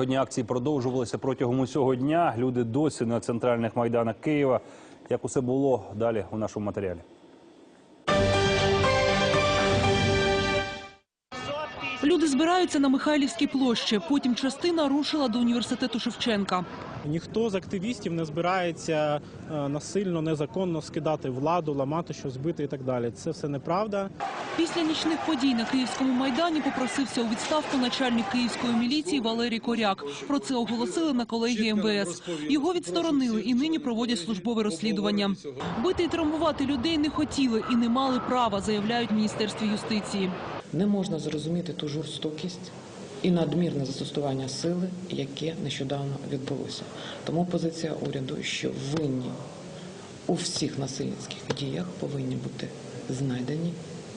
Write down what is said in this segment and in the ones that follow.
Сьогодні акції продовжувалися протягом усього дня. Люди досі на центральних майданах Києва. Як усе було далі у нашому матеріалі? Люди збираються на Михайлівській площі. Потім частина рушила до університету Шевченка. Ніхто з активістів не збирається е, насильно, незаконно скидати владу, ламати щось, бити і так далі. Це все неправда. Після нічних подій на Київському майдані попросився у відставку начальник київської міліції Валерій Коряк. Про це оголосили на колегії МВС. Його відсторонили і нині проводять службове розслідування. Бити і травмувати людей не хотіли і не мали права, заявляють в міністерстві юстиції. Не можна зрозуміти ту жорстокість і надмірне застосування сили, яке нещодавно відбулося. Тому позиція уряду, що винні у всіх насильницьких діях повинні бути знайдені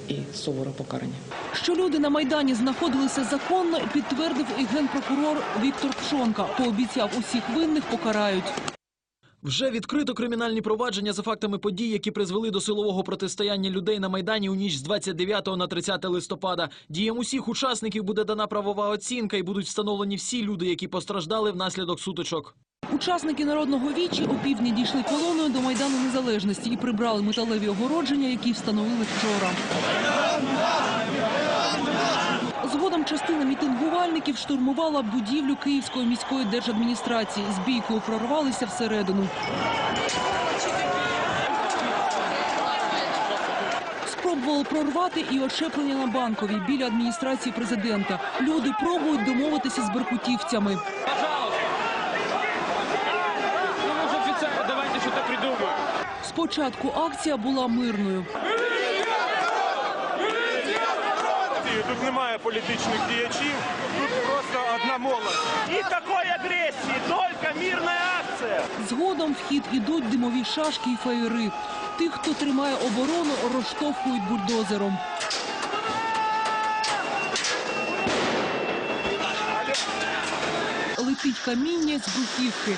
і суворо покарані. Що люди на майдані знаходилися законно, підтвердив і генпрокурор Віктор Пшонка. Пообіцяв усіх винних покарають. Вже відкрито кримінальні провадження за фактами подій, які призвели до силового протистояння людей на майдані у ніч з 29 на 30 листопада. Діям усіх учасників буде дана правова оцінка і будуть встановлені всі люди, які постраждали внаслідок сутичок. Учасники народного вічі у півдні дійшли колоною до майдану незалежності і прибрали металеві огородження, які встановили вчора. Згодом частина мітингувальників штурмувала будівлю Київської міської держадміністрації. З бійкою прорвалися всередину. Спробували прорвати і очеплення на банковій біля адміністрації президента. Люди пробують домовитися з беркутівцями. Ну. Спочатку акція була мирною. Тут немає політичних діячів, тут просто одна молодь. І такої агресії, тільки мирна акція. Згодом в хід ідуть димові шашки і фаєри. Тих, хто тримає оборону, розштовхують бульдозером. Летить каміння з бруківки.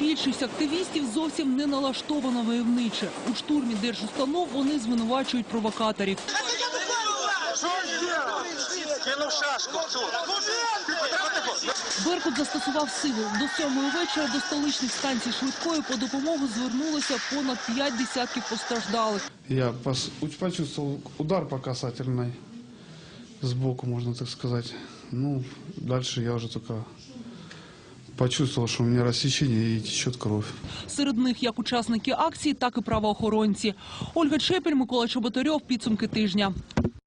Більшість активістів зовсім не налаштована войовниче. У штурмі держустанов вони звинувачують провокаторів. Беркут застосував силу. До сьомої вечора до столичних станцій швидкої по допомогу звернулося понад п'ять десятків постраждалих. Я почувствовал удар по касательной сбоку, можно так сказать. Ну, дальше я уже только почувствовал, что у меня рассечение и течет кровь. Серед них як учасники акції, так і правоохоронці. Ольга Чепель, Микола Чоботарьов. Підсумки тижня.